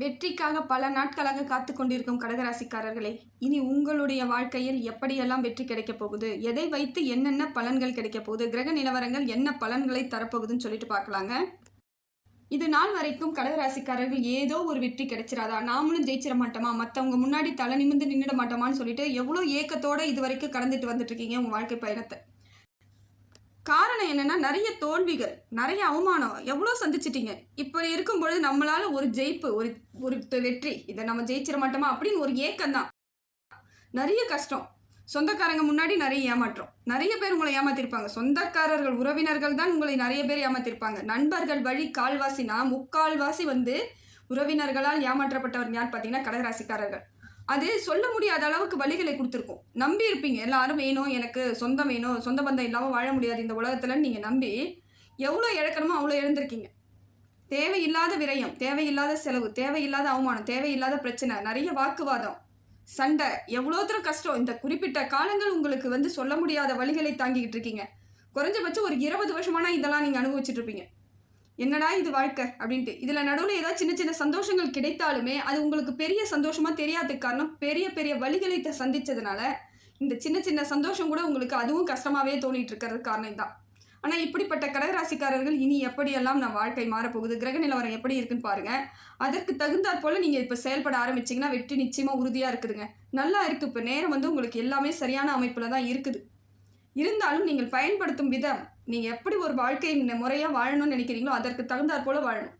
வெற்றிக்காக பல நாட்களாக காத்து கொண்டிருக்கும் கடகராசிக்காரர்களே இனி உங்களுடைய வாழ்க்கையில் எப்படியெல்லாம் வெற்றி கிடைக்கப் போகுது? எதை வைத்து என்னென்ன பலன்கள் கிடைக்கப் போகுது? கிரக நிலவரங்கள் என்ன பலன்களை தரப்போகுதுன்னு சொல்லிட்டு பார்க்கலாங்க. இது நாள் வரைக்கும் கடகராசிக்காரர்கள் ஏதோ ஒரு வெற்றி கிடைச்சிடாதா நாமளும் ஜெயிச்சிட மாட்டோமா? மற்றவங்க முன்னாடி தலை நிமிர்ந்து நின்றுட மாட்டோமான்னு சொல்லிட்டு எவ்வளோ ஏக்கத்தோடு இது வரைக்கும் கடந்துட்டு வந்துட்டு இருக்கீங்க உங்கள் வாழ்க்கை பயணத்தை. காரணம் என்னென்னா நிறைய தோல்விகள் நிறைய அவமானம். எவ்வளோ சந்திச்சிட்டிங்க? இப்போ இருக்கும் பொழுது நம்மளால் ஒரு ஜெயிப்பு ஒரு ஒரு வெற்றி இதை நம்ம ஜெயிச்சிட மாட்டோமா அப்படின்னு ஒரு ஏக்கம் தான் நிறைய கஷ்டம். சொந்தக்காரங்க முன்னாடி நிறைய ஏமாற்றம். நிறைய பேர் உங்களை ஏமாத்திருப்பாங்க. சொந்தக்காரர்கள் உறவினர்கள் தான் உங்களை நிறைய பேர் ஏமாத்திருப்பாங்க. நண்பர்கள் வழி கால்வாசினா முக்கால்வாசி வந்து உறவினர்களால் ஏமாற்றப்பட்டவர் யார் பார்த்தீங்கன்னா கடகராசிக்காரர்கள். அது சொல்ல முடியாத அளவுக்கு வழிகளை கொடுத்துருக்கோம். நம்பி இருப்பீங்க. எல்லாரும் வேணும் எனக்கு சொந்தம் வேணும் சொந்த பந்தம் இல்லாமல் வாழ முடியாது இந்த உலகத்தில் நீங்கள் நம்பி எவ்வளோ இழக்கணுமோ அவ்வளோ இழந்திருக்கீங்க. தேவையில்லாத விரயம் தேவையில்லாத செலவு தேவையில்லாத அவமானம் தேவையில்லாத பிரச்சனை நிறைய வாக்குவாதம் சண்டை எவ்வளோ தூரம் கஷ்டம். இந்த குறிப்பிட்ட காலங்கள் உங்களுக்கு வந்து சொல்ல முடியாத வழிகளை தாங்கிக்கிட்டு இருக்கீங்க. குறைஞ்சபட்சம் ஒரு இருபது வருஷமான இதெல்லாம் நீங்கள் அனுபவிச்சுட்டு இருப்பீங்க. என்னடா இது வாழ்க்கை? அப்படின்ட்டு. இதில் நடுவில் ஏதாவது சின்ன சின்ன சந்தோஷங்கள் கிடைத்தாலுமே அது உங்களுக்கு பெரிய சந்தோஷமாக தெரியாததுக்கு காரணம் பெரிய பெரிய வழிகளை சந்தித்ததுனால இந்த சின்ன சின்ன சந்தோஷம் கூட உங்களுக்கு அதுவும் கஷ்டமாகவே தோணிட்டு இருக்கிறது காரணம் தான் ஆனால் இப்படிப்பட்ட கடகராசிக்காரர்கள் இனி எப்படியெல்லாம் நான் வாழ்க்கை மாறப்போகுது? கிரக நிலவரம் எப்படி இருக்குன்னு பாருங்கள் அதற்கு தகுந்தாற் போல் நீங்கள் இப்போ செயல்பட ஆரம்பிச்சிங்கன்னா வெற்றி நிச்சயமாக உறுதியாக இருக்குதுங்க. நல்லா இருக்குது இப்போ நேரம் வந்து உங்களுக்கு எல்லாமே சரியான அமைப்பில் தான் இருக்குது. இருந்தாலும் நீங்கள் பயன்படுத்தும் விதம் நீங்கள் எப்படி ஒரு வாழ்க்கை முறையாக வாழணும்னு நினைக்கிறீங்களோ அதற்கு தகுந்தாற் போல் வாழணும்.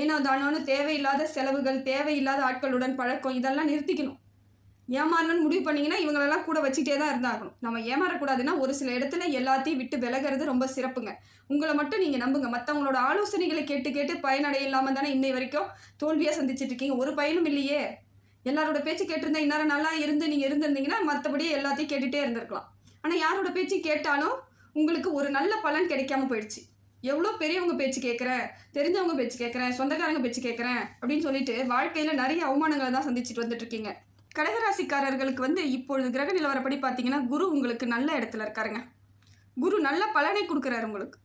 ஏனோ தானோன்னு தேவையில்லாத செலவுகள் தேவையில்லாத ஆட்களுடன் பழக்கம் இதெல்லாம் நிறுத்திக்கணும். ஏமாறணும்னு முடிவு பண்ணிங்கன்னா இவங்களெல்லாம் கூட வச்சுட்டே தான் இருந்தாகணும். நம்ம ஏமாறக்கூடாதுன்னா ஒரு சில இடத்துல எல்லாத்தையும் விட்டு விலகிறது ரொம்ப சிறப்புங்க. உங்களை மட்டும் நீங்கள் நம்புங்க. மற்றவங்களோட ஆலோசனைகளை கேட்டு கேட்டு பயனடைய இல்லாமல் தானே இன்னை வரைக்கும் தோல்வியாக சந்திச்சிட்டு இருக்கீங்க. ஒரு பயனும் இல்லையே. எல்லாரோட பேச்சு கேட்டிருந்தா இந்நேரம் நல்லா இருந்து நீங்கள் இருந்திருந்தீங்கன்னா மற்றபடி எல்லாத்தையும் கேட்டுகிட்டே இருந்திருக்கலாம். ஆனால் யாரோட பேச்சு கேட்டாலும் உங்களுக்கு ஒரு நல்ல பலன் கிடைக்காம போயிடுச்சு. எவ்வளோ பெரியவங்க பேச்சு கேட்குறேன் தெரிஞ்சவங்க பேச்சு கேட்குறேன் சொந்தக்காரங்க பேச்சு கேட்குறேன் அப்படின்னு சொல்லிட்டு வாழ்க்கையில் நிறைய அவமானங்களை தான் சந்திச்சுட்டு வந்துட்டு இருக்கீங்க கடகராசிக்காரர்களுக்கு வந்து இப்பொழுது கிரக நிலவரப்படி பார்த்தீங்கன்னா குரு உங்களுக்கு நல்ல இடத்துல இருக்காருங்க. குரு நல்ல பலனை கொடுக்குறாரு உங்களுக்கு.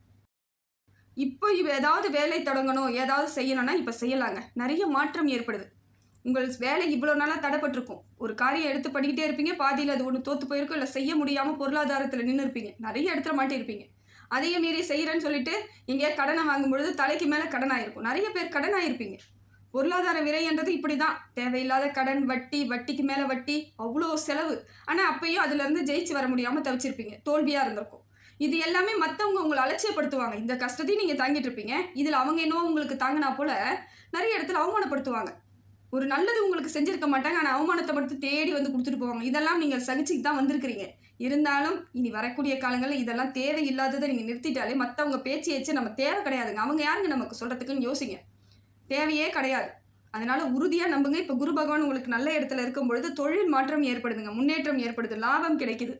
இப்போ இவ ஏதாவது வேலை தொடங்கணும் ஏதாவது செய்யணும்னா இப்போ செய்யலாங்க. நிறைய மாற்றம் ஏற்படுது. உங்கள் வேலை இவ்வளோ நாளாக தடைப்பட்டிருக்கும். ஒரு காரியம் எடுத்து பண்ணிக்கிட்டே இருப்பீங்க பாதியில் அது ஒன்று தோற்று போயிருக்கும் இல்லை செய்ய முடியாமல் பொருளாதாரத்தில் நின்று இருப்பீங்க. நிறைய இடத்துல மாட்டியிருப்பீங்க. அதையும் மீறி செய்கிறேன்னு சொல்லிட்டு எங்கேயா கடனை வாங்கும்பொழுது தலைக்கு மேலே கடனாயிருக்கும் நிறைய பேர் கடனாயிருப்பீங்க பொருளாதார விரைன்றது இப்படி தான் தேவையில்லாத கடன் வட்டி வட்டிக்கு மேலே வட்டி அவ்வளோ செலவு. ஆனால் அப்பயும் அதுலேருந்து ஜெயிச்சு வர முடியாமல் தவிச்சிருப்பீங்க. தோல்வியாக இருந்திருக்கும். இது எல்லாமே மற்றவங்க உங்களை அலட்சியப்படுத்துவாங்க. இந்த கஷ்டத்தையும் நீங்கள் தாங்கிட்டு இருப்பீங்க. இதில் அவங்க என்னவோ உங்களுக்கு தாங்கினா போல நிறைய இடத்துல அவமானப்படுத்துவாங்க. ஒரு நல்லது உங்களுக்கு செஞ்சிருக்க மாட்டாங்க. ஆனால் அவமானத்தை மட்டும் தேடி வந்து கொடுத்துட்டு போவாங்க. இதெல்லாம் நீங்கள் சகிச்சுக்கு தான் வந்திருக்கிறீங்க. இருந்தாலும் இனி வரக்கூடிய காலங்களில் இதெல்லாம் தேவையில்லாததை நீங்கள் நிறுத்திட்டாலே மற்றவங்க பேச்சு ஏச்சு நம்ம தேவை கிடையாதுங்க. அவங்க யாருங்க நமக்கு சொல்கிறதுக்குன்னு யோசிங்க. தேவையே கிடையாது. அதனால உறுதியாக நம்புங்க. இப்போ குரு பகவான் உங்களுக்கு நல்ல இடத்துல இருக்கும் பொழுது தொழில் மாற்றம் ஏற்படுதுங்க. முன்னேற்றம் ஏற்படுது. லாபம் கிடைக்குது.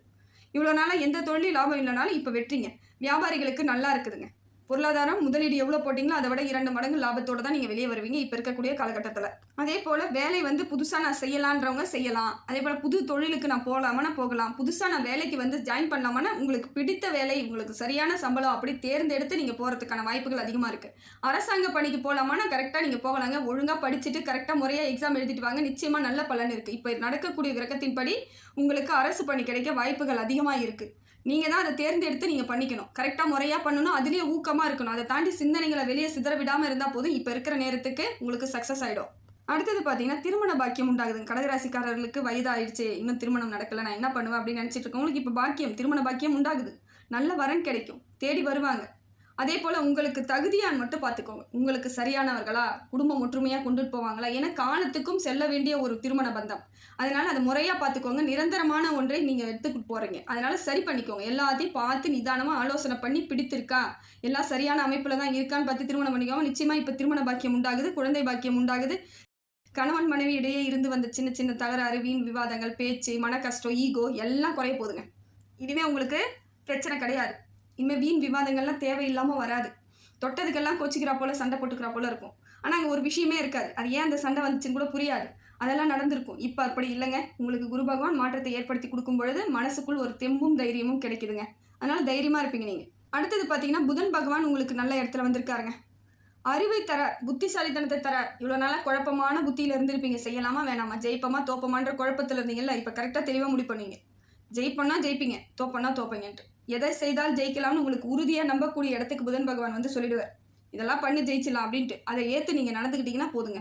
இவ்வளோ நாளாக எந்த தொழில் லாபம் இல்லைனாலும் இப்போ வெற்றிங்க. வியாபாரிகளுக்கு நல்லா இருக்குதுங்க. பொருளாதாரம் முதலீடு எவ்வளோ போட்டிங்களோ அதை விட இரண்டு மடங்கு லாபத்தோட தான் நீங்கள் வெளியே வருவீங்க. இப்போ இருக்கக்கூடிய காலகட்டத்தில். அதே போல் வேலை வந்து புதுசாக நான் செய்யலான்றவங்க செய்யலாம். அதே போல் புது தொழிலுக்கு நான் போகலாமான்னா போகலாம். புதுசாக நான் வேலைக்கு வந்து ஜாயின் பண்ணலாமா உங்களுக்கு பிடித்த வேலை உங்களுக்கு சரியான சம்பளம் அப்படி தேர்ந்தெடுத்து நீங்கள் போகிறதுக்கான வாய்ப்புகள் அதிகமாக இருக்குது அரசாங்க பணிக்கு போகலாமா கரெக்டாக நீங்கள் போகலாங்க. ஒழுங்காக படிச்சுட்டு கரெக்டாக முறையாக எக்ஸாம் எழுதிட்டு வாங்க. நிச்சயமாக நல்ல பலன் இருக்குது இப்போ நடக்கக்கூடிய கிரகத்தின்படி உங்களுக்கு அரசு பணி கிடைக்க வாய்ப்புகள் அதிகமாக இருக்குது நீங்கள் தான் அதை தேர்ந்தெடுத்து நீங்கள் பண்ணிக்கணும். கரெக்டாக முறையாக பண்ணணும். அதுலேயே ஊக்கமாக இருக்கணும். அதை தாண்டி சிந்தனைகளை வெளியே சிதற விடாமல் இருந்தால் போதும். இப்போ இருக்கிற நேரத்துக்கு உங்களுக்கு சக்ஸஸ் ஆகிடும் அடுத்தது பார்த்தீங்கன்னா திருமண பாக்கியம் உண்டாகுது கடகராசிக்காரர்களுக்கு வயதாயிடுச்சு. இன்னும் திருமணம் நடக்கல. நான் என்ன பண்ணுவேன் அப்படின்னு நினச்சிட்டு இருக்கவங்களுக்கு இப்போ பாக்கியம் திருமண பாக்கியம் உண்டாகுது. நல்ல வரன் கிடைக்கும். தேடி வருவாங்க. அதே போல் உங்களுக்கு தகுதியான் மட்டும் பார்த்துக்கோங்க. உங்களுக்கு சரியானவர்களா குடும்பம் ஒற்றுமையாக கொண்டுட்டு போவாங்களா ஏன்னா காலத்துக்கும் செல்ல வேண்டிய ஒரு திருமண பந்தம். அதனால் அதை முறையாக பார்த்துக்கோங்க. நிரந்தரமான ஒன்றை நீங்கள் எடுத்துக்கிட்டு போகிறீங்க அதனால் சரி பண்ணிக்கோங்க. எல்லாத்தையும் பார்த்து நிதானமாக ஆலோசனை பண்ணி பிடித்திருக்கா? எல்லாம் சரியான அமைப்பில் தான் இருக்கான்னு பார்த்து திருமணம் பண்ணிக்கோங்க. நிச்சயமாக இப்போ திருமண பாக்கியம் உண்டாகுது குழந்தை பாக்கியம் உண்டாகுது. கணவன் மனைவி இடையே இருந்து வந்த சின்ன சின்ன தகராறு வீண் விவாதங்கள் பேச்சு மன கஷ்டம் ஈகோ எல்லாம் குறைய போகுதுங்க. இனிமே உங்களுக்கு பிரச்சனை கிடையாது. இனிமேல் வீண் விவாதங்கள்லாம் தேவையில்லாமல் வராது. தொட்டதுக்கெல்லாம் கோச்சிக்கிறா போல சண்டை போட்டுக்கிறா போல இருக்கும். ஆனால் அங்கே ஒரு விஷயமே இருக்காது. அது ஏன் அந்த சண்டை வந்துச்சுன்னு கூட புரியாது. அதெல்லாம் நடந்திருக்கும். இப்போ அப்படி இல்லைங்க. உங்களுக்கு குரு பகவான் மாற்றத்தை ஏற்படுத்தி கொடுக்கும் பொழுது மனசுக்குள் ஒரு தெம்பும் தைரியமும் கிடைக்குதுங்க. அதனால தைரியமாக இருப்பீங்க நீங்கள் அடுத்தது பார்த்தீங்கன்னா புதன் பகவான் உங்களுக்கு நல்ல இடத்துல வந்திருக்காருங்க. அறிவை தர புத்திசாலித்தனத்தை தர இவ்வளோ நாளாக குழப்பமான புத்தியில் இருந்திருப்பீங்க. செய்யலாமா வேணாமா? ஜெயிப்பமா தோப்பமான்ற குழப்பத்தில் இருந்தீங்கல்ல? இப்போ கரெக்டாக தெளிவாக முடிவு பண்ணுவீங்க ஜெயிப்போன்னா ஜெயிப்பீங்க. தோப்பண்ணா தோப்பீங்கன்ட்டு. எதை செய்தால் ஜெயிக்கலாம்னு உங்களுக்கு உறுதியாக நம்பக்கூடிய இடத்துக்கு புதன் பகவான் வந்து சொல்லிடுவார். இதெல்லாம் பண்ணி ஜெயிச்சிடலாம் அப்படின்ட்டு. அதை ஏற்று நீங்கள் நடந்துக்கிட்டீங்கன்னா போதுங்க.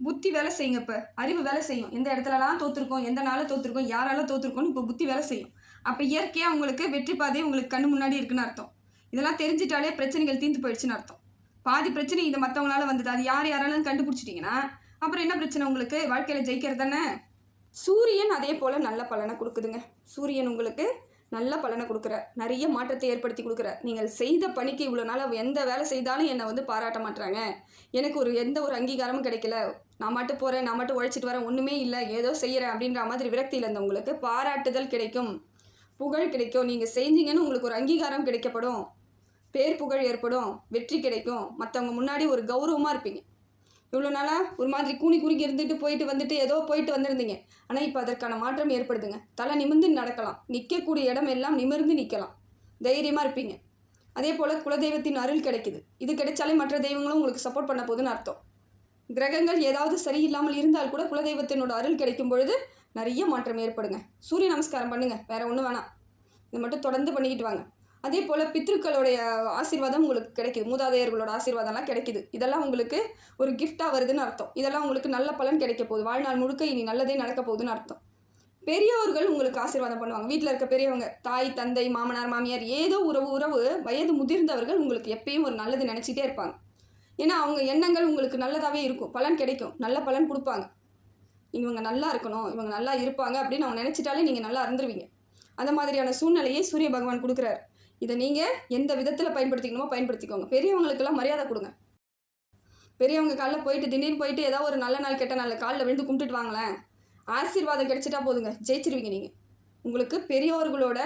புத்தி வேலை செய்யுங்க இப்போ. அறிவு வேலை செய்யும். எந்த இடத்துலலாம் தோற்றுருக்கோம் எந்த நாளில் தோற்றுருக்கோம் யாரால தோற்றுருக்கோம்னு இப்போ புத்தி வேலை செய்யும். அப்போ இயற்கையாக உங்களுக்கு வெற்றி பாதை உங்களுக்கு கண்ணு முன்னாடி இருக்குன்னு அர்த்தம். இதெல்லாம் தெரிஞ்சிட்டாலே பிரச்சனைகள் தீர்ந்து போயிடுச்சுன்னு அர்த்தம். பாதி பிரச்சனை இது மற்றவங்களால வந்தது. அது யார் யாராலும் கண்டுபிடிச்சிட்டிங்கன்னா அப்புறம் என்ன பிரச்சனை உங்களுக்கு? வாழ்க்கையில் ஜெயிக்கிறது தானே சூரியன் அதே போல் நல்ல பலனை கொடுக்குதுங்க. சூரியன் உங்களுக்கு நல்ல பலனை கொடுக்குற நிறைய மாற்றத்தை ஏற்படுத்தி கொடுக்குற. நீங்கள் செய்த பணிக்கு இவ்வளோ நாள் எந்த வேலை செய்தாலும் என்னை வந்து பாராட்ட மாட்டுறாங்க எனக்கு ஒரு எந்த ஒரு அங்கீகாரமும் கிடைக்கல. நான் மட்டும் போகிறேன் நான் மட்டும் உழைச்சிட்டு வரேன் ஒன்றுமே இல்லை. ஏதோ செய்கிறேன் அப்படின்ற மாதிரி விரக்தியில் இருந்தவங்களுக்கு பாராட்டுதல் கிடைக்கும். புகழ் கிடைக்கும். நீங்கள் செஞ்சீங்கன்னு உங்களுக்கு ஒரு அங்கீகாரம் கிடைக்கப்படும். பேர் புகழ் ஏற்படும். வெற்றி கிடைக்கும். மற்றவங்க முன்னாடி ஒரு கௌரவமாக இருப்பீங்க. இவ்வளோ நாளாக ஒரு மாதிரி கூனி குறுக்கி இருந்துட்டு போயிட்டு வந்துட்டு ஏதோ போயிட்டு வந்திருந்தீங்க. ஆனால் இப்போ அதற்கான மாற்றம் ஏற்படுதுங்க. தலை நிமிர்ந்து நடக்கலாம். நிற்கக்கூடிய இடம் எல்லாம் நிமிர்ந்து நிற்கலாம் தைரியமாக இருப்பீங்க. அதே போல் குலதெய்வத்தின் அருள் கிடைக்குது. இது கிடைச்சாலே மற்ற தெய்வங்களும் உங்களுக்கு சப்போர்ட் பண்ண போகுதுன்னு அர்த்தம். கிரகங்கள் ஏதாவது சரியில்லாமல் இருந்தால் கூட குலதெய்வத்தினோட அருள் கிடைக்கும் பொழுது நிறைய மாற்றம் ஏற்படுங்க. சூரிய நமஸ்காரம் பண்ணுங்கள் வேறு ஒன்றும் வேணாம். இது மட்டும் தொடர்ந்து பண்ணிக்கிட்டு வாங்க. அதே போல் பித்ருக்களுடைய ஆசீர்வாதம் உங்களுக்கு கிடைக்குது. மூதாதையர்களோட ஆசீர்வாதம்லாம் கிடைக்குது. இதெல்லாம் உங்களுக்கு ஒரு கிஃப்டாக வருதுன்னு அர்த்தம். இதெல்லாம் உங்களுக்கு நல்ல பலன் கிடைக்க போகுது. வாழ்நாள் முழுக்க இனி நல்லதே நடக்க போகுதுன்னு அர்த்தம். பெரியவர்கள் உங்களுக்கு ஆசீர்வாதம் பண்ணுவாங்க. வீட்டில் இருக்க பெரியவங்க தாய் தந்தை மாமனார் மாமியார் ஏதோ உறவு உறவு வயது முதிர்ந்தவர்கள் உங்களுக்கு எப்பயும் ஒரு நல்லது நினச்சிட்டே இருப்பாங்க. ஏன்னா அவங்க எண்ணங்கள் உங்களுக்கு நல்லதாகவே இருக்கும். பலன் கிடைக்கும். நல்ல பலன் கொடுப்பாங்க. இவங்க நல்லா இருக்கணும். இவங்க நல்லா இருப்பாங்க அப்படின்னு அவங்க நினச்சிட்டாலே நீங்கள் நல்லா இருந்துருவீங்க. அந்த மாதிரியான சூழ்நிலையை சூரிய பகவான் கொடுக்குறாரு. இதை நீங்கள் எந்த விதத்தில் பயன்படுத்திக்கணுமோ பயன்படுத்திக்கோங்க. பெரியவங்களுக்கெல்லாம் மரியாதை கொடுங்க. பெரியவங்க காலில் போயிட்டு திடீர்னு போயிட்டு ஏதோ ஒரு நல்ல நாள் கெட்ட நாள் காலில் விழுந்து கும்பிட்டுட்டு வாங்களேன். ஆசீர்வாதம் கிடைச்சிட்டா போதுங்க. ஜெயிச்சிருவீங்க நீங்கள் உங்களுக்கு பெரியவர்களோட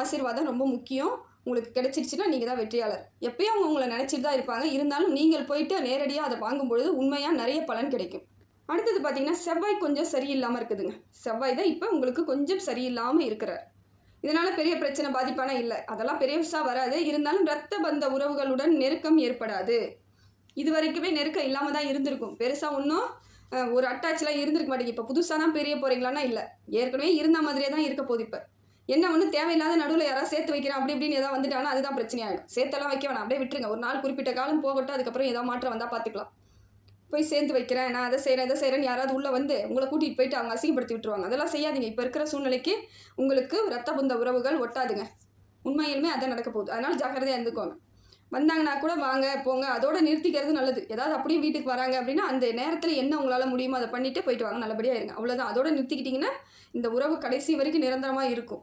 ஆசீர்வாதம் ரொம்ப முக்கியம். உங்களுக்கு கிடச்சிருச்சுன்னா நீங்கள் தான் வெற்றியாளர். எப்பயும் அவங்க உங்களை நினச்சிட்டு தான் இருப்பாங்க. இருந்தாலும் நீங்கள் போயிட்டு நேரடியாக அதை வாங்கும்பொழுது உண்மையாக நிறைய பலன் கிடைக்கும். அடுத்தது பார்த்தீங்கன்னா செவ்வாய் கொஞ்சம் சரியில்லாமல் இருக்குதுங்க. செவ்வாய் தான் இப்போ உங்களுக்கு கொஞ்சம் சரியில்லாமல் இருக்கிறார். இதனால் பெரிய பிரச்சனை பாதிப்பான இல்லை. அதெல்லாம் பெருசாக வராது. இருந்தாலும் ரத்த பந்த உறவுகளுடன் நெருக்கம் ஏற்படாது. இது வரைக்குமே நெருக்கம் இல்லாமல் தான் இருந்திருக்கும். பெருசாக ஒன்றும் ஒரு அட்டாச்லாம் இருந்திருக்க மாட்டேங்க இப்போ புதுசாக தான் பெரிய போகிறீங்களான்னா இல்லை. ஏற்கனவே இருந்த மாதிரியே தான் இருக்க போகுது இப்போ. என்ன ஒன்று தேவையில்லாத நடுவில் யாராவது சேர்த்து வைக்கிறேன் அப்படி இப்படின்னு ஏதாவது வந்துட்டாங்கன்னா அதுதான் பிரச்சனையாகும் சேர்த்தெல்லாம் வைக்க வேணாம். அப்படியே விட்டுருங்க. ஒரு நாள் குறிப்பிட்ட காலம் போகட்டும். அதுக்கப்புறம் ஏதாவது மாற்றம் வந்தால் பார்த்துக்கலாம் போய் சேர்ந்து வைக்கிறேன். நான் அதை செய்கிறேன் இதை செய்கிறேன்னு யாராவது உள்ளே வந்து உங்களை கூட்டிகிட்டு போயிட்டு அவங்க அசிங்கப்படுத்தி விட்டுருவாங்க. அதெல்லாம் செய்யாதீங்க. இப்போ இருக்கிற சூழ்நிலைக்கு உங்களுக்கு ரத்த புந்த உறவுகள் ஒட்டாதுங்க. உண்மையிலுமே அதான் நடக்க போகுது. அதனால் ஜாக்கிரதையாக இருந்துக்கோங்க. வந்தாங்கன்னா கூட வாங்க போங்க. அதோட நிறுத்திக்கிறது நல்லது. ஏதாவது அப்படியே வீட்டுக்கு வராங்க அப்படின்னா அந்த நேரத்தில் என்ன உங்களால் முடியுமோ அதை பண்ணிவிட்டு போயிட்டு வாங்க. நல்லபடியாக இருங்க. அவ்வளோதான் அதோட நிறுத்திக்கிட்டிங்கன்னா இந்த உறவு கடைசி வரைக்கும் நிரந்தரமாக இருக்கும்.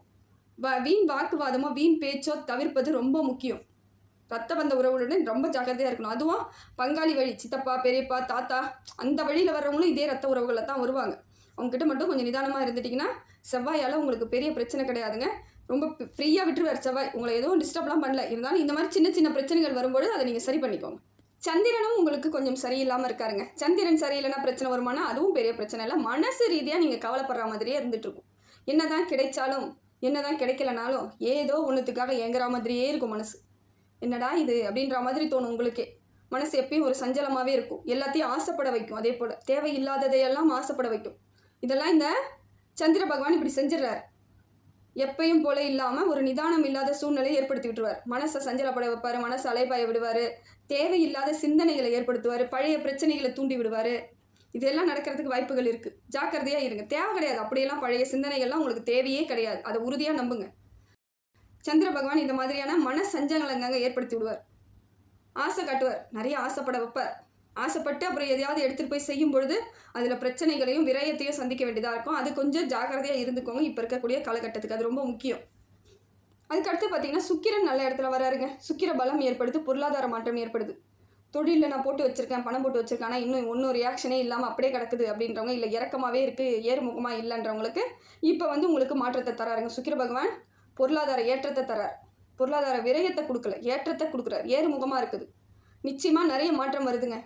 வ வீண் வாக்குவாதமோ வீண் பேச்சோ தவிர்ப்பது ரொம்ப முக்கியம். ரத்த பந்த உறவுடன் ரொம்ப ஜாக்கிரதையாக இருக்கணும். அதுவும் பங்காளி வழி சித்தப்பா பெரியப்பா தாத்தா அந்த வழியில் வர்றவங்களும் இதே ரத்த உறவுகளில் தான் வருவாங்க. அவங்ககிட்ட மட்டும் கொஞ்சம் நிதானமாக இருந்துட்டிங்கன்னா செவ்வாயால் உங்களுக்கு பெரிய பிரச்சனை கிடையாதுங்க. ரொம்ப ஃப்ரீயாக விட்டுருவார் செவ்வாய். உங்களை எதுவும் டிஸ்டர்ப்லாம் பண்ணல. இருந்தாலும் இந்த மாதிரி சின்ன சின்ன பிரச்சனைகள் வரும்போது அதை நீங்கள் சரி பண்ணிக்கோங்க. சந்திரனும் உங்களுக்கு கொஞ்சம் சரியில்லாமல் இருக்காருங்க. சந்திரன் சரியில்லைன்னா பிரச்சனை வருமானா அதுவும் பெரிய பிரச்சனை இல்லை. மனசு ரீதியாக நீங்கள் கவலைப்படுற மாதிரியே இருந்துகிட்ருக்கும் என்ன என்னதான் கிடைச்சாலும் என்னதான் கிடைக்கலனாலும் ஏதோ ஒன்றுத்துக்காக ஏங்குற மாதிரியே இருக்கும் மனசு. என்னடா இது அப்படின்ற மாதிரி தோணும் உங்களுக்கே. மனசு எப்பயும் ஒரு சஞ்சலமாகவே இருக்கும். எல்லாத்தையும் ஆசைப்பட வைக்கும். அதே போல் தேவையில்லாததையெல்லாம் ஆசைப்பட வைக்கும். இதெல்லாம் இந்த சந்திர பகவான் இப்படி செஞ்சிடறாரு. எப்பயும் போல இல்லாமல் ஒரு நிதானம் இல்லாத சூழ்நிலையை ஏற்படுத்தி விட்டுருவார். மனசை சஞ்சலப்பட வைப்பார் மனசை அலைபாய விடுவார் தேவையில்லாத சிந்தனைகளை ஏற்படுத்துவார் பழைய பிரச்சனைகளை தூண்டி விடுவார். இதெல்லாம் நடக்கிறதுக்கு வாய்ப்புகள் இருக்குது ஜாக்கிரதையாக இருங்க. தேவை கிடையாது. அப்படியெல்லாம் பழைய சிந்தனைகள்லாம் உங்களுக்கு தேவையே கிடையாது. அதை உறுதியாக நம்புங்க. சந்திர பகவான் இந்த மாதிரியான மன சஞ்சலங்களை ஏற்படுத்தி விடுவார். ஆசை காட்டுவார். நிறைய ஆசைப்பட வைப்பார். ஆசைப்பட்டு அப்புறம் எதையாவது எடுத்துகிட்டு போய் செய்யும் பொழுது அதில் பிரச்சனைகளையும் விரயத்தையும் சந்திக்க வேண்டியதாக இருக்கும். அது கொஞ்சம் ஜாக்கிரதையாக இருந்துக்கோங்க. இப்போ இருக்கக்கூடிய காலகட்டத்துக்கு அது ரொம்ப முக்கியம். அதுக்கடுத்து பார்த்தீங்கன்னா சுக்கிரன் நல்ல இடத்துல வராருங்க. சுக்கிர பலம் ஏற்படுது. பொருளாதார மாற்றம் ஏற்படுது. தொழிலில் நான் போட்டு வச்சுருக்கேன் பணம் போட்டு வச்சுருக்கேன். ஆனால் இன்னும் ஒன்றும் ரியாக்ஷனே இல்லாமல் அப்படியே கிடக்குது அப்படின்றவங்க இல்லை இறக்கமாகவே இருக்குது ஏறுமுகமாக இல்லைன்றவங்களுக்கு இப்போ வந்து உங்களுக்கு மாற்றத்தை தராருங்க. சுக்கிர பகவான் பொருளாதார ஏற்றத்தை தரார். பொருளாதார விரயத்தை கொடுக்கல ஏற்றத்தை கொடுக்குறார். ஏறுமுகமாக இருக்குது. நிச்சயமாக நிறைய மாற்றம் வருதுங்க.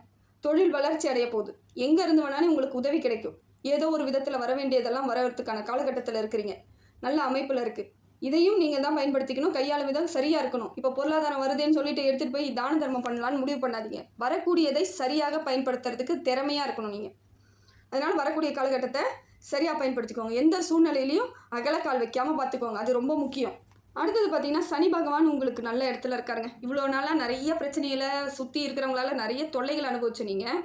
தொழில் வளர்ச்சி அடைய போகுது. எங்கே இருந்து வேணாலும் உங்களுக்கு உதவி கிடைக்கும். ஏதோ ஒரு விதத்தில் வர வேண்டியதெல்லாம் வரத்துக்கான காலகட்டத்தில் இருக்கிறீங்க. நல்ல அமைப்பில் இருக்குது இதையும் நீங்கள் தான் பயன்படுத்திக்கணும். கையாளும் விதம் சரியாக இருக்கணும். இப்போ பொருளாதாரம் வருதுன்னு சொல்லிட்டு எடுத்துகிட்டு போய் தான தர்மம் பண்ணலான்னு முடிவு பண்ணாதீங்க. வரக்கூடியதை சரியாக பயன்படுத்துறதுக்கு திறமையாக இருக்கணும் நீங்கள் அதனால் வரக்கூடிய காலகட்டத்தை சரியாக பயன்படுத்திக்கோங்க. எந்த சூழ்நிலையிலையும் அகலக்கால் வைக்காமல் பார்த்துக்கோங்க. அது ரொம்ப முக்கியம். அடுத்தது பார்த்தீங்கன்னா சனி பகவான் உங்களுக்கு நல்ல இடத்துல இருக்காருங்க. இவ்வளோ நாளாக நிறைய பிரச்சனைகளை சுற்றி இருக்கிறவங்களால நிறைய தொல்லைகள் அனுபவிச்சு நீங்கள்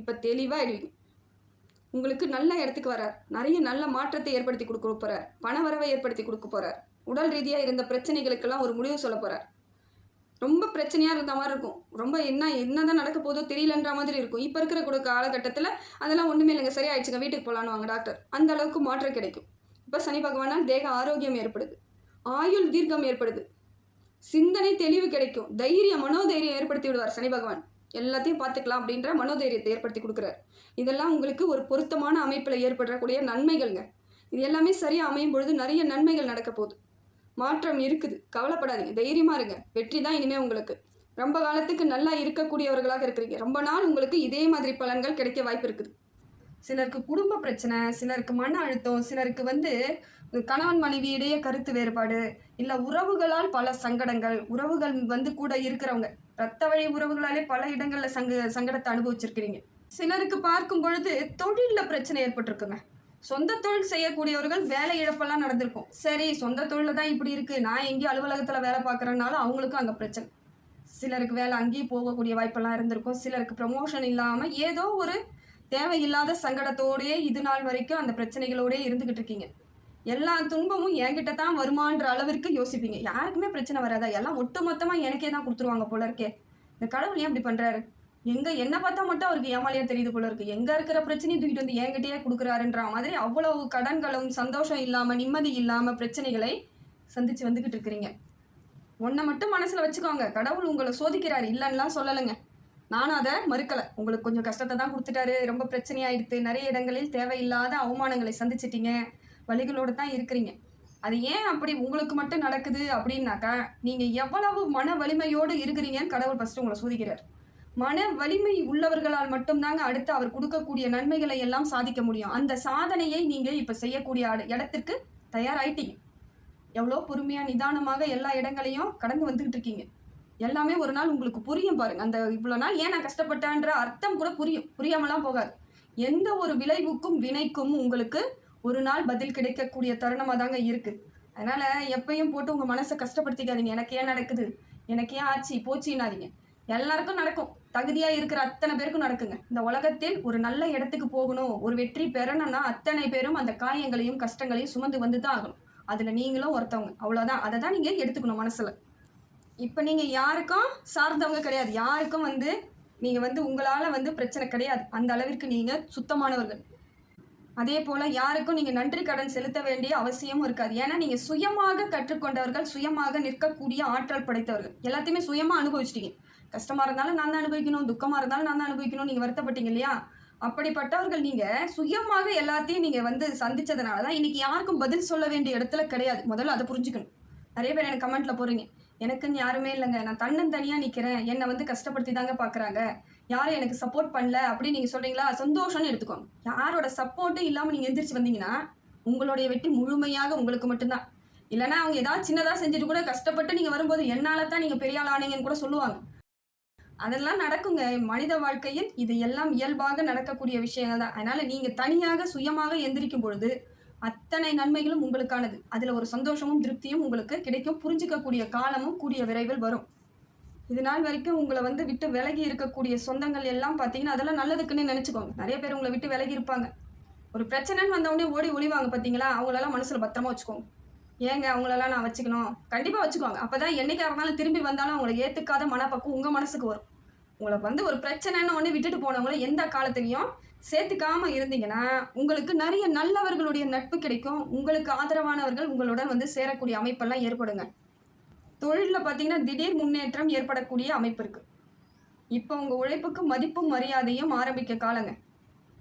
இப்போ தெளிவாக உங்களுக்கு நல்ல இடத்துக்கு வரார் நிறைய நல்ல மாற்றத்தை ஏற்படுத்தி கொடுக்க போகிறார் பணவரவை ஏற்படுத்தி கொடுக்க போகிறார் உடல் ரீதியாக இருந்த பிரச்சனைகளுக்கெல்லாம் ஒரு முடிவு சொல்ல போகிறார் ரொம்ப பிரச்சனையாக இருந்த மாதிரி இருக்கும். ரொம்ப என்ன என்ன தான் நடக்க போதோ தெரியலன்ற மாதிரி இருக்கும். இப்போ இருக்கிற கூட காலகட்டத்தில் அதெல்லாம் ஒன்றுமே இல்லைங்க. சரியாயிடுச்சுங்க. வீட்டுக்கு போகலான்னு வாங்க டாக்டர் அந்த அளவுக்கு மாற்றம் கிடைக்கும். இப்போ சனி பகவானால் தேக ஆரோக்கியம் ஏற்படுது. ஆயுள் தீர்க்கம் ஏற்படுது. சிந்தனை தெளிவு கிடைக்கும். தைரியம் மனோதைரியம் ஏற்படுத்தி விடுவார் சனி பகவான். எல்லாத்தையும் பார்த்துக்கலாம் அப்படின்ற மனோதைரியத்தை ஏற்படுத்தி கொடுக்குறாரு. இதெல்லாம் உங்களுக்கு ஒரு பொருத்தமான அமைப்பில் ஏற்படக்கூடிய நன்மைகள்ங்க. இது எல்லாமே சரியாக அமையும் பொழுது நிறைய நன்மைகள் நடக்க போகுது. மாற்றம் இருக்குது. கவலைப்படாதீங்க. தைரியமாக இருங்க. வெற்றி தான் இனிமேல் உங்களுக்கு. ரொம்ப காலத்துக்கு நல்லா இருக்கக்கூடியவர்களாக இருக்கிறீங்க. ரொம்ப நாள் உங்களுக்கு இதே மாதிரி பலன்கள் கிடைக்க வாய்ப்பு இருக்குது. சிலருக்கு குடும்ப பிரச்சனை சிலருக்கு மன அழுத்தம் சிலருக்கு வந்து கணவன் மனைவி இடையே கருத்து வேறுபாடு இல்லை உறவுகளால் பல சங்கடங்கள் உறவுகள் வந்து கூட இருக்கிறவங்க. ரத்த வழி உறவுகளாலே பல இடங்களில் சங்க சங்கடத்தை அனுபவிச்சிருக்கிறீங்க. சிலருக்கு பார்க்கும் பொழுது தொழிலில் பிரச்சனை ஏற்பட்டிருக்குங்க. சொந்த தொழில் செய்யக்கூடியவர்கள் வேலை இழப்பெல்லாம் நடந்திருக்கும். சரி சொந்த தொழிலில் தான் இப்படி இருக்குது நான் எங்கேயும் அலுவலகத்தில் வேலை பார்க்குறனால அவங்களுக்கும் அங்கே பிரச்சனை. சிலருக்கு வேலை அங்கேயும் போகக்கூடிய வாய்ப்பெல்லாம் இருந்திருக்கும். சிலருக்கு ப்ரமோஷன் இல்லாமல் ஏதோ ஒரு தேவையில்லாத சங்கடத்தோடயே இது நாள் வரைக்கும் அந்த பிரச்சனைகளோடயே இருந்துக்கிட்டு இருக்கீங்க. எல்லா துன்பமும் என்கிட்ட தான் வருமான்ற அளவிற்கு யோசிப்பீங்க. யாருக்குமே பிரச்சனை வராதா? எல்லாம் ஒட்டு மொத்தமாக எனக்கே தான் கொடுத்துருவாங்க போல இருக்கே. இந்த கடவுள் ஏன் இப்படி பண்ணுறாரு எங்க என்ன பார்த்தா மட்டும் அவருக்கு ஏமாலியா தெரியுது போல இருக்கு. எங்கே இருக்கிற பிரச்சனையும் தூக்கிட்டு வந்து என்கிட்டயே கொடுக்குறாருன்ற மாதிரி அவ்வளவு கடன்களும் சந்தோஷம் இல்லாமல் நிம்மதி இல்லாமல் பிரச்சனைகளை சந்திச்சு வந்துகிட்டு இருக்கிறீங்க. ஒன்றை மட்டும் மனசில் வச்சுக்கோங்க. கடவுள் உங்களை சோதிக்கிறாரு. இல்லைன்னுலாம் சொல்லலைங்க. நானும் அதை மறுக்கலை. உங்களுக்கு கொஞ்சம் கஷ்டத்தை தான் கொடுத்துட்டாரு. ரொம்ப பிரச்சனையாயிடுத்து நிறைய இடங்களில் தேவையில்லாத அவமானங்களை சந்திச்சிட்டீங்க. வழிகளோடு தான் இருக்கிறீங்க. அது ஏன் அப்படி உங்களுக்கு மட்டும் நடக்குது அப்படின்னாக்கா நீங்கள் எவ்வளவு மன வலிமையோடு இருக்கிறீங்கன்னு கடவுள் ஃபஸ்ட்டு உங்களை சோதிக்கிறார். மன வலிமை உள்ளவர்களால் மட்டும்தாங்க அடுத்து அவர் கொடுக்கக்கூடிய நன்மைகளை எல்லாம் சாதிக்க முடியும். அந்த சாதனையை நீங்கள் இப்போ செய்யக்கூடிய இடத்திற்கு தயாராயிட்டீங்க. எவ்வளோ பொறுமையாக நிதானமாக எல்லா இடங்களையும் கடந்து வந்துக்கிட்டு இருக்கீங்க. எல்லாமே ஒரு நாள் உங்களுக்கு புரியும் பாருங்க. அந்த இவ்வளோ நாள் ஏன் நான் கஷ்டப்பட்டேன்ற அர்த்தம் கூட புரியும். புரியாமலாம் போகாது. எந்த ஒரு விளைவுக்கும் வினைக்கும் உங்களுக்கு ஒரு நாள் பதில் கிடைக்கக்கூடிய தருணமாக தாங்க இருக்குது அதனால் எப்பயும் போட்டு உங்கள் மனசை கஷ்டப்படுத்திக்காதீங்க. எனக்கு ஏன் நடக்குது? எனக்கு ஏன் ஆச்சு? போச்சுன்னாதீங்க. எல்லாருக்கும் நடக்கும். தகுதியாக இருக்கிற அத்தனை பேருக்கும் நடக்குங்க. இந்த உலகத்தில் ஒரு நல்ல இடத்துக்கு போகணும் ஒரு வெற்றி பெறணும்னா அத்தனை பேரும் அந்த காயங்களையும் கஷ்டங்களையும் சுமந்து வந்து தான் ஆகணும். அதில் நீங்களும் ஒருத்தவங்க. அவ்வளோதான் அதை தான் நீங்கள் எடுத்துக்கணும் மனசில். இப்போ நீங்கள் யாருக்கும் சார்ந்தவங்க கிடையாது. யாருக்கும் வந்து நீங்கள் வந்து உங்களால் வந்து பிரச்சனை கிடையாது. அந்த அளவிற்கு நீங்கள் சுத்தமானவர்கள். அதே போல் யாருக்கும் நீங்கள் நன்றி கடன் செலுத்த வேண்டிய அவசியமும் இருக்காது. ஏன்னா நீங்கள் சுயமாக கற்றுக்கொண்டவர்கள் சுயமாக நிற்கக்கூடிய ஆற்றல் படைத்தவர்கள். எல்லாத்தையுமே சுயமாக அனுபவிச்சிட்டீங்க. கஷ்டமாக இருந்தாலும் நான் தான் அனுபவிக்கணும் துக்கமாக இருந்தாலும் நான் தான் அனுபவிக்கணும் நீங்கள் வருத்தப்பட்டீங்க இல்லையா? அப்படிப்பட்டவர்கள் நீங்கள் சுயமாக எல்லாத்தையும் நீங்கள் வந்து சந்திச்சதுனால தான் இன்னைக்கு யாருக்கும் பதில் சொல்ல வேண்டிய இடத்துல கிடையாது. முதல்ல அதை புரிஞ்சுக்கணும். நிறைய பேர் எனக்கு கமெண்ட்டில் போகிறீங்க எனக்குன்னு யாருமே இல்லைங்க. நான் தன்னந்தனியாக நிற்கிறேன் என்னை வந்து கஷ்டப்படுத்தி தாங்க பார்க்குறாங்க யாரும் எனக்கு சப்போர்ட் பண்ணல அப்படின்னு நீங்கள் சொல்கிறீங்களா சந்தோஷம்னு எடுத்துக்கோங்க. யாரோட சப்போர்ட்டும் இல்லாமல் நீங்கள் எந்திரிச்சு வந்தீங்கன்னா உங்களுடைய வெற்றி முழுமையாக உங்களுக்கு மட்டும்தான். இல்லைன்னா அவங்க ஏதாவது சின்னதாக செஞ்சுட்டு கூட கஷ்டப்பட்டு நீங்கள் வரும்போது என்னால் தான் நீங்கள் பெரிய ஆள் ஆனீங்கன்னு கூட சொல்லுவாங்க. அதெல்லாம் நடக்குங்க. மனித வாழ்க்கையில் இது எல்லாம் இயல்பாக நடக்கக்கூடிய விஷயங்கள் தான். அதனால் நீங்கள் தனியாக சுயமாக எந்திரிக்கும் பொழுது அத்தனை நன்மைகளும் உங்களுக்கானது. அதில் ஒரு சந்தோஷமும் திருப்தியும் உங்களுக்கு கிடைக்கும். புரிஞ்சிக்கக்கூடிய காலமும் கூடிய விரைவில் வரும். இது நாள் வரைக்கும் உங்களை வந்து விட்டு விலகி இருக்கக்கூடிய சொந்தங்கள் எல்லாம் பார்த்தீங்கன்னா அதெல்லாம் நல்லதுக்குன்னு நினச்சிக்கோங்க. நிறைய பேர் உங்களை விட்டு விலகி இருப்பாங்க. ஒரு பிரச்சனைன்னு வந்தவொடனே ஓடி ஒளிவாங்க பார்த்தீங்களா? அவங்களெல்லாம் மனசில் பத்திரமா வச்சுக்கோங்க. ஏங்க அவங்களெல்லாம் நான் வச்சுக்கணும். கண்டிப்பாக வச்சுக்கோங்க. அப்போ தான் என்றைக்காக இருந்தாலும் திரும்பி வந்தாலும் அவங்களை ஏற்றுக்காத மனப்பக்குவம் உங்கள் மனசுக்கு வரும். உங்களை வந்து ஒரு பிரச்சனைன்னு ஒன்று விட்டுட்டு போனவங்கள எந்த காலத்துலையும் சேர்த்துக்காம இருந்தீங்கன்னா உங்களுக்கு நிறைய நல்லவர்களுடைய நட்பு கிடைக்கும். உங்களுக்கு ஆதரவானவர்கள் உங்களுடன் வந்து சேரக்கூடிய அமைப்பெல்லாம் ஏற்படுங்க. தொழிலில் பார்த்தீங்கன்னா திடீர் முன்னேற்றம் ஏற்படக்கூடிய அமைப்பு இருக்குது இப்போ உங்கள் உழைப்புக்கு மதிப்பும் மரியாதையும் ஆரம்பிக்க காலங்க.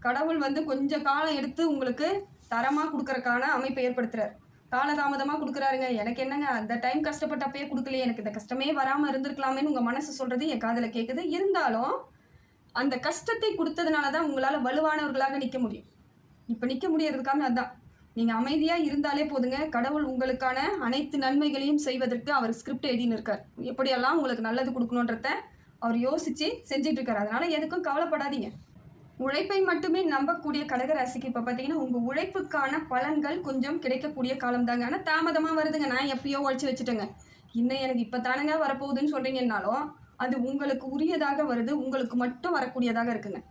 கடவுள் வந்து கொஞ்சம் காலம் எடுத்து உங்களுக்கு தரமாக கொடுக்குறக்கான அமைப்பை ஏற்படுத்துறாரு. காலதாமதமாக கொடுக்குறாருங்க. எனக்கு என்னங்க அந்த டைம் கஷ்டப்பட்டப்பயே கொடுக்கலையே. எனக்கு இந்த கஷ்டமே வராமல் இருந்திருக்கலாமேன்னு உங்கள் மனசு சொல்கிறது என் காதில் கேட்குது இருந்தாலும் அந்த கஷ்டத்தை கொடுத்ததுனால தான் உங்களால் வலுவானவர்களாக நிற்க முடியும். இப்போ நிற்க முடியறதுக்கான அதுதான் நீங்கள் அமைதியாக இருந்தாலே போதுங்க. கடவுள் உங்களுக்கான அனைத்து நன்மைகளையும் செய்வதற்கு அவர் ஸ்கிரிப்ட் எழுதின்னு இருக்கார் எப்படியெல்லாம் உங்களுக்கு நல்லது கொடுக்கணுன்றத அவர் யோசித்து செஞ்சுட்டு இருக்கார் அதனால் எதுக்கும் கவலைப்படாதீங்க. உழைப்பை மட்டுமே நம்பக்கூடிய கடகராசிக்கு இப்போ பார்த்தீங்கன்னா உங்கள் உழைப்புக்கான பலன்கள் கொஞ்சம் கிடைக்கக்கூடிய காலம் தாங்க ஆனால் தாமதமாக வருதுங்க. நான் எப்பயோ உழைச்சி வச்சுட்டேங்க. இன்னும் எனக்கு இப்போ தானுங்க வரப்போகுதுன்னு சொல்கிறீங்கன்னாலும் அது உங்களுக்கு உரியதாக வருது. உங்களுக்கு மட்டும் வரக்கூடியதாக இருக்குங்க.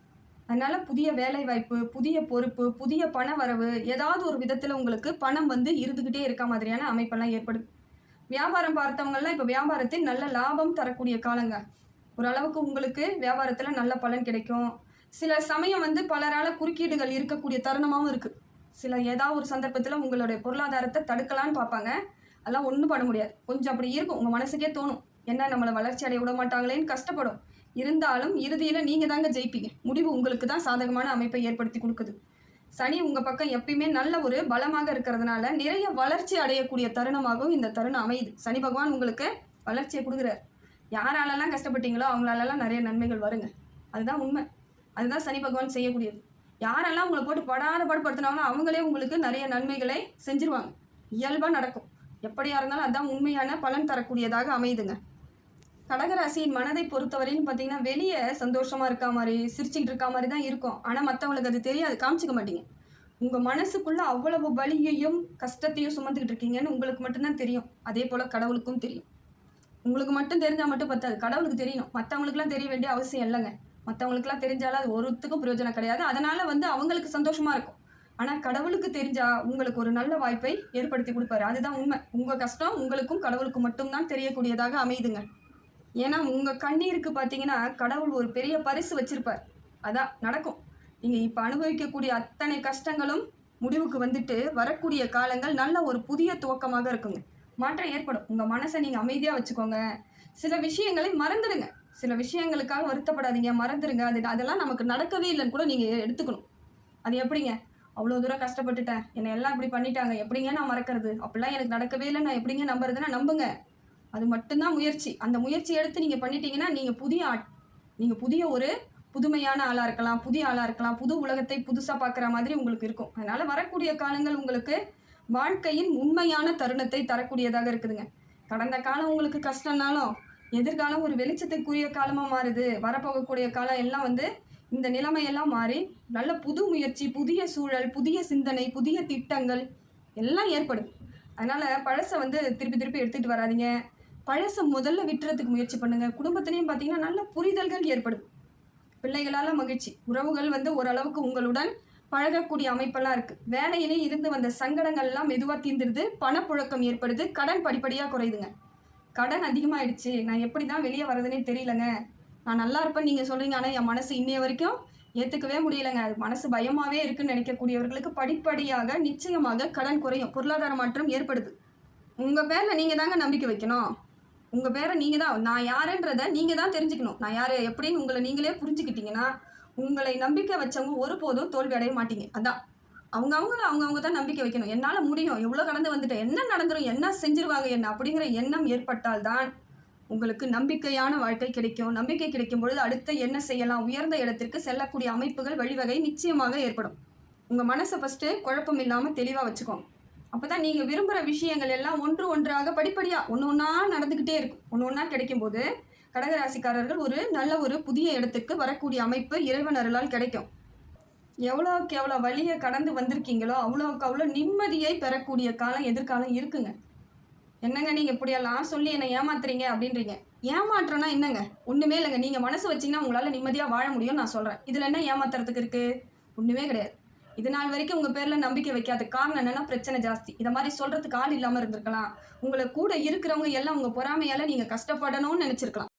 அதனால புதிய வேலை வாய்ப்பு புதிய பொறுப்பு புதிய பண வரவு ஏதாவது ஒரு விதத்தில் உங்களுக்கு பணம் வந்து இருந்துக்கிட்டே இருக்க மாதிரியான அமைப்பெல்லாம் ஏற்படும். வியாபாரம் பார்த்தவங்கலாம் இப்போ வியாபாரத்தில் நல்ல லாபம் தரக்கூடிய காலங்க. ஓரளவுக்கு உங்களுக்கு வியாபாரத்தில் நல்ல பலன் கிடைக்கும். சில சமயம் வந்து பலரால் குறுக்கீடுகள் இருக்கக்கூடிய தருணமாகவும் இருக்குது சில ஏதாவது ஒரு சந்தர்ப்பத்தில் உங்களுடைய பொருளாதாரத்தை தடுக்கலான்னு பார்ப்பாங்க. அதெல்லாம் ஒன்றும் பண்ண முடியாது. கொஞ்சம் அப்படி இருக்கும். உங்கள் மனசுக்கே தோணும். என்ன நம்மளை வளர்ச்சி அடைய விட மாட்டாங்களேன்னு கஷ்டப்படும். இருந்தாலும் இறுதியில் நீங்கள் தாங்க ஜெயிப்பீங்க. முடிவு உங்களுக்கு தான் சாதகமான அமைப்பை ஏற்படுத்தி கொடுக்குது. சனி உங்கள் பக்கம் எப்பயுமே நல்ல ஒரு பலமாக இருக்கிறதுனால நிறைய வளர்ச்சி அடையக்கூடிய தருணமாகவும் இந்த தருணம் அமையுது. சனி பகவான் உங்களுக்கு வளர்ச்சியை கொடுக்குறாரு. யாராலெல்லாம் கஷ்டப்பட்டீங்களோ அவங்களாலெல்லாம் நிறைய நன்மைகள் வருங்க. அதுதான் உண்மை. அதுதான் சனி பகவான் செய்யக்கூடியது. யாரெல்லாம் உங்களை போட்டு படாத பாடுபடுத்தினாங்களோ அவங்களே உங்களுக்கு நிறைய நன்மைகளை செஞ்சிருவாங்க. இயல்பாக நடக்கும். எப்படியா இருந்தாலும் அதுதான் உண்மையான பலன் தரக்கூடியதாக அமையுதுங்க. கடகராசியின் மனதை பொறுத்தவரையும் பார்த்தீங்கன்னா வெளியே சந்தோஷமாக இருக்கா மாதிரி சிரிச்சுக்கிட்டு இருக்கா மாதிரி தான் இருக்கும். ஆனால் மற்றவங்களுக்கு அது தெரியாது. காமிச்சிக்க மாட்டீங்க. உங்கள் மனசுக்குள்ளே அவ்வளவு வலியையும் கஷ்டத்தையும் சுமந்துக்கிட்டு இருக்கீங்கன்னு உங்களுக்கு மட்டும்தான் தெரியும். அதே போல் கடவுளுக்கும் தெரியும். உங்களுக்கு மட்டும் தெரிஞ்சால் மட்டும் பத்தாது. கடவுளுக்கு தெரியணும். மற்றவங்களுக்குலாம் தெரிய வேண்டிய அவசியம் இல்லைங்க. மற்றவங்களுக்குலாம் தெரிஞ்சாலும் அது ஒருத்துக்கும் பிரயோஜனம் கிடையாது. அதனால் வந்து அவங்களுக்கு சந்தோஷமாக இருக்கும். ஆனால் கடவுளுக்கு தெரிஞ்சால் உங்களுக்கு ஒரு நல்ல வாய்ப்பை ஏற்படுத்தி கொடுப்பாரு. அதுதான் உண்மை. உங்கள் கஷ்டம் உங்களுக்கும் கடவுளுக்கு மட்டும்தான் தெரியக்கூடியதாக அமையுதுங்க. ஏன்னா உங்கள் கண்ணீருக்கு பார்த்தீங்கன்னா கடவுள் ஒரு பெரிய பரிசு வச்சுருப்பார். அதான் நடக்கும். நீங்கள் இப்போ அனுபவிக்கக்கூடிய அத்தனை கஷ்டங்களும் முடிவுக்கு வந்துட்டு வரக்கூடிய காலங்கள் நல்ல ஒரு புதிய துவக்கமாக இருக்குங்க. மாற்றம் ஏற்படும். உங்கள் மனசை நீங்கள் அமைதியாக வச்சுக்கோங்க. சில விஷயங்களை மறந்துடுங்க. சில விஷயங்களுக்காக வருத்தப்படாதீங்க. மறந்துடுங்க. அது அதெல்லாம் நமக்கு நடக்கவே இல்லைன்னு கூட நீங்கள் எடுத்துக்கணும். அது எப்படிங்க? அவ்வளோ தூரம் கஷ்டப்பட்டுட்டேன். என்னை எல்லாம் இப்படி பண்ணிட்டாங்க. எப்படிங்க நான் மறக்கிறது? அப்படிலாம் எனக்கு நடக்கவே இல்லை நான் எப்படிங்க நம்புறதுன்னா நம்புங்க. அது மட்டும்தான் முயற்சி. அந்த முயற்சி எடுத்து நீங்கள் பண்ணிட்டீங்கன்னா நீங்கள் புதிய ஆட் நீங்கள் புதிய ஒரு புதுமையான ஆளாக இருக்கலாம் புதிய ஆளாக இருக்கலாம் புது உலகத்தை புதுசாக பார்க்குற மாதிரி உங்களுக்கு இருக்கும். அதனால் வரக்கூடிய காலங்கள் உங்களுக்கு வாழ்க்கையின் உண்மையான தருணத்தை தரக்கூடியதாக இருக்குதுங்க. கடந்த காலம் உங்களுக்கு கஷ்டம்னாலும் எதிர்காலம் ஒரு வெளிச்சத்துக்குரிய காலமாக மாறுது. வரப்போகக்கூடிய காலம் எல்லாம் வந்து இந்த நிலைமையெல்லாம் மாறி நல்ல புது முயற்சி புதிய சூழல் புதிய சிந்தனை புதிய திட்டங்கள் எல்லாம் ஏற்படும் அதனால் பழசை வந்து திருப்பி திருப்பி எடுத்துகிட்டு வராதீங்க. பழசை முதல்ல விட்டுறதுக்கு முயற்சி பண்ணுங்கள் குடும்பத்திலையும் பார்த்தீங்கன்னா நல்ல புரிதல்கள் ஏற்படும். பிள்ளைகளால் மகிழ்ச்சி. உறவுகள் வந்து ஓரளவுக்கு உங்களுடன் பழகக்கூடிய அமைப்பெல்லாம் இருக்குது வேலையிலே இருந்து வந்த சங்கடங்கள்லாம் மெதுவாக தீர்ந்துடுது பணப்புழக்கம் ஏற்படுது. கடன் படிப்படியாக குறையுதுங்க. கடன் அதிகமாகிடுச்சு நான் எப்படி தான் வெளியே வரதுனே தெரியலங்க. நான் நல்லா இருப்பேன் நீங்கள் சொல்கிறீங்க ஆனால் என் மனசு இன்னைய வரைக்கும் ஏற்றுக்கவே முடியலங்க. அது மனசு பயமாகவே இருக்குன்னு நினைக்கக்கூடியவர்களுக்கு படிப்படியாக நிச்சயமாக கடன் குறையும். பொருளாதார மாற்றம் ஏற்படுது. உங்கள் பேரில் நீங்கள் தாங்க நம்பிக்கை வைக்கணும். உங்கள் பேரை நீங்கள் தான் நான் யாருன்றதை நீங்கள் தான் தெரிஞ்சுக்கணும். நான் யார் எப்படின்னு உங்களை நீங்களே புரிஞ்சுக்கிட்டீங்கன்னா உங்களை நம்பிக்கை வச்சவங்க ஒருபோதும் தோல்வி அடைய மாட்டீங்க. அதான். அவங்க அவங்கள அவங்கவுங்க தான் நம்பிக்கை வைக்கணும். என்னால் முடியும். எவ்வளோ கடந்து வந்துட்டேன். என்ன நடந்துரும்? என்ன செஞ்சிருவாங்க? என்ன அப்படிங்கிற எண்ணம் ஏற்பட்டால்தான் உங்களுக்கு நம்பிக்கையான வாழ்க்கை கிடைக்கும். நம்பிக்கை கிடைக்கும் பொழுது அடுத்த என்ன செய்யலாம்? உயர்ந்த இடத்திற்கு செல்லக்கூடிய அமைப்புகள் வழிவகை நிச்சயமாக ஏற்படும். உங்கள் மனசை ஃபஸ்ட்டு குழப்பம் இல்லாமல் தெளிவாக வச்சுக்கோங்க. அப்போ தான் நீங்கள் விரும்புகிற விஷயங்கள் எல்லாம் ஒன்று ஒன்றாக படிப்படியாக ஒன்று ஒன்றா நடந்துக்கிட்டே இருக்கும். ஒன்று ஒன்றா கிடைக்கும்போது கடகராசிக்காரர்கள் ஒரு நல்ல ஒரு புதிய இடத்துக்கு வரக்கூடிய அமைப்பு இறைவன் அருளால் கிடைக்கும். எவ்வளோக்கு எவ்வளோ வழியை கடந்து வந்திருக்கீங்களோ அவ்வளோக்கு அவ்வளோ நிம்மதியை பெறக்கூடிய காலம் எதிர்காலம் இருக்குங்க. என்னங்க நீங்கள் இப்படியெல்லாம் சொல்லி என்னை ஏமாத்துறீங்க அப்படின்றீங்க? ஏமாற்றம்னா என்னங்க? ஒன்றுமே இல்லைங்க. நீங்கள் மனசு வச்சிங்கன்னா உங்களால் நிம்மதியாக வாழ முடியும்னு நான் சொல்கிறேன் இதில் என்ன ஏமாத்துறதுக்கு இருக்குது ஒன்றுமே கிடையாது. இது நாள் வரைக்கும் உங்கள் பேரில் நம்பிக்கை வைக்காத காரணம் என்னென்னா பிரச்சனை ஜாஸ்தி. இதை மாதிரி சொல்கிறதுக்கு ஆள் இல்லாமல் இருந்திருக்கலாம். உங்களை கூட இருக்கிறவங்க எல்லாம் உங்கள் பொறாமையால் நீங்கள் கஷ்டப்படணும்னு நினச்சிருக்கலாம்.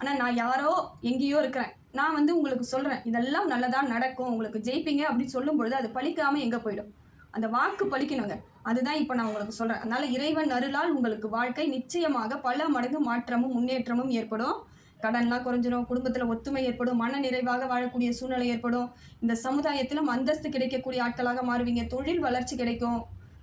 ஆனால் நான் யாரோ எங்கேயோ இருக்கிறேன். நான் வந்து உங்களுக்கு சொல்கிறேன் இதெல்லாம் நல்லதாக நடக்கும். உங்களுக்கு ஜெயிப்பீங்க அப்படின்னு சொல்லும் பொழுது அது பழிக்காமல் எங்கே போயிடும்? அந்த வாக்கு பழிக்கணுங்க. அதுதான் இப்போ நான் உங்களுக்கு சொல்கிறேன் அதனால் இறைவன் அருளால் உங்களுக்கு வாழ்க்கை நிச்சயமாக பல மடங்கு மாற்றமும் முன்னேற்றமும் ஏற்படும். கடன்லாம் குறைஞ்சிரும் குடும்பத்தில் ஒத்துமை ஏற்படும் மன நிறைவாக வாழக்கூடிய சூழ்நிலை ஏற்படும். இந்த சமுதாயத்திலும் அந்தஸ்து கிடைக்கக்கூடிய ஆட்களாக மாறுவீங்க. தொழில் வளர்ச்சி கிடைக்கும்.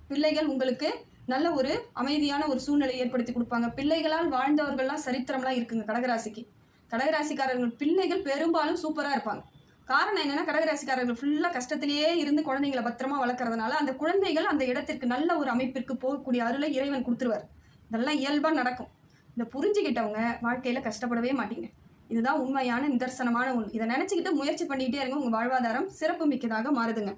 பிள்ளைகள் உங்களுக்கு நல்ல ஒரு அமைதியான ஒரு சூழ்நிலை ஏற்படுத்தி கொடுப்பாங்க. பிள்ளைகளால் வாழ்ந்தவர்கள்லாம் சரித்திரம்லாம் இருக்குங்க கடகராசிக்கு. கடகராசிக்காரர்கள் பிள்ளைகள் பெரும்பாலும் சூப்பராக இருப்பாங்க. காரணம் என்னன்னா கடகராசிக்காரர்கள் ஃபுல்லாக கஷ்டத்திலேயே இருந்து குழந்தைங்களை பத்திரமா வளர்க்குறதுனால அந்த குழந்தைகள் அந்த இடத்திற்கு நல்ல ஒரு அமைப்பிற்கு போகக்கூடிய அருளை இறைவன் கொடுத்துருவார். இதெல்லாம் இயல்பாக நடக்கும். இதை புரிஞ்சுக்கிட்டவங்க வாழ்க்கையில் கஷ்டப்படவே மாட்டீங்க. இதுதான் உண்மையான நிதர்சனமான ஒன்று இதை நினச்சிக்கிட்டு முயற்சி பண்ணிக்கிட்டே இருங்க. உங்கள் வாழ்வாதாரம் சிறப்பு மிக்கதாக மாறுதுங்க.